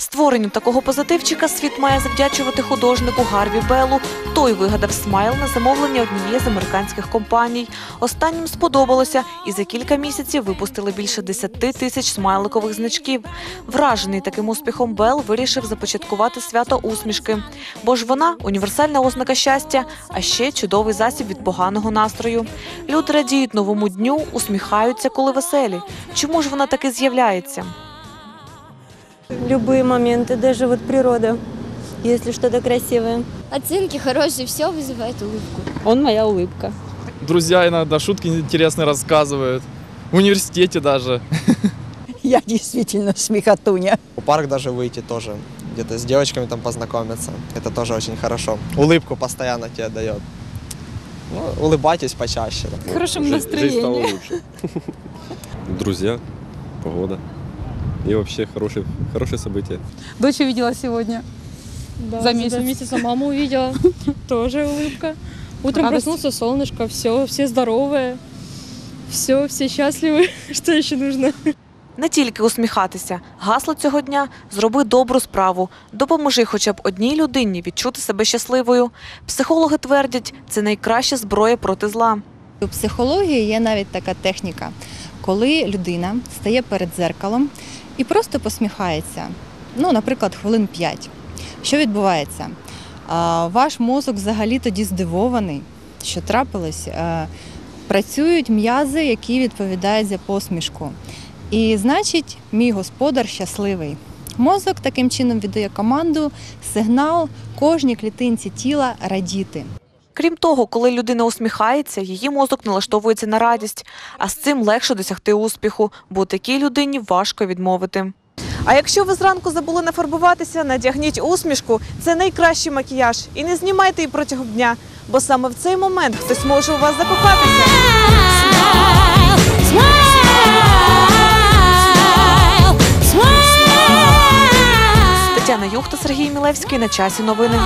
Створенню такого позитивчика світ має завдячувати художнику Гарві Беллу. Той вигадав смайл на замовлення однієї з американських компаній. Останнім сподобалося, і за кілька місяців випустили більше 10 тисяч смайликових значків. Вражений таким успіхом Белл вирішив започаткувати свято усмішки, бо ж вона універсальна ознака щастя, а ще чудовий засіб від поганого настрою. Люди радіють новому дню, усміхаються, коли веселі. Чому ж вона таки з'являється? Любые моменты, даже вот природа, если что-то красивое. Оценки хорошие, все вызывает улыбку. Он моя улыбка. Друзья иногда шутки интересные рассказывают. В университете даже. Я действительно смехотуня. В парк даже выйти тоже, где-то с девочками там познакомиться. Это тоже очень хорошо. Улыбку постоянно тебе дает. Ну, улыбайтесь почаще. Хорошем Жи- Жизнь стала настроении. лучше. Друзья, погода. И вообще хорошие, хорошие события. Дочь увидела сегодня. Да, За месяц. месяца маму увидела. Тоже улыбка. Утром Радость. проснулся солнышко, все, все здоровые. Все, все счастливы. Что еще нужно? Не тільки усміхатися. Гасло цього дня зроби добру справу. Допоможи хоча б одній людині відчути себе щасливою. Психологи твердять, це найкраща зброя проти зла. У психології є навіть така техніка, коли людина стає перед дзеркалом і просто посміхається. Ну, наприклад, хвилин 5. Що відбувається? Ваш мозок взагалі тоді здивований, що трапилось. Працюють м'язи, які відповідають за посмішку. І значить, мій господар щасливий. Мозок таким чином віддає команду, сигнал кожній клітинці тіла радіти. Крім того, коли людина усміхається, її мозок налаштовується на радість, а з цим легше досягти успіху, бо такій людині важко відмовити. А якщо ви зранку забули нафарбуватися, надягніть усмішку. Це найкращий макіяж. І не знімайте її протягом дня, бо саме в цей момент хтось може у вас закохатися. Тетяна Юхта, Сергій Мілевський на часі новини.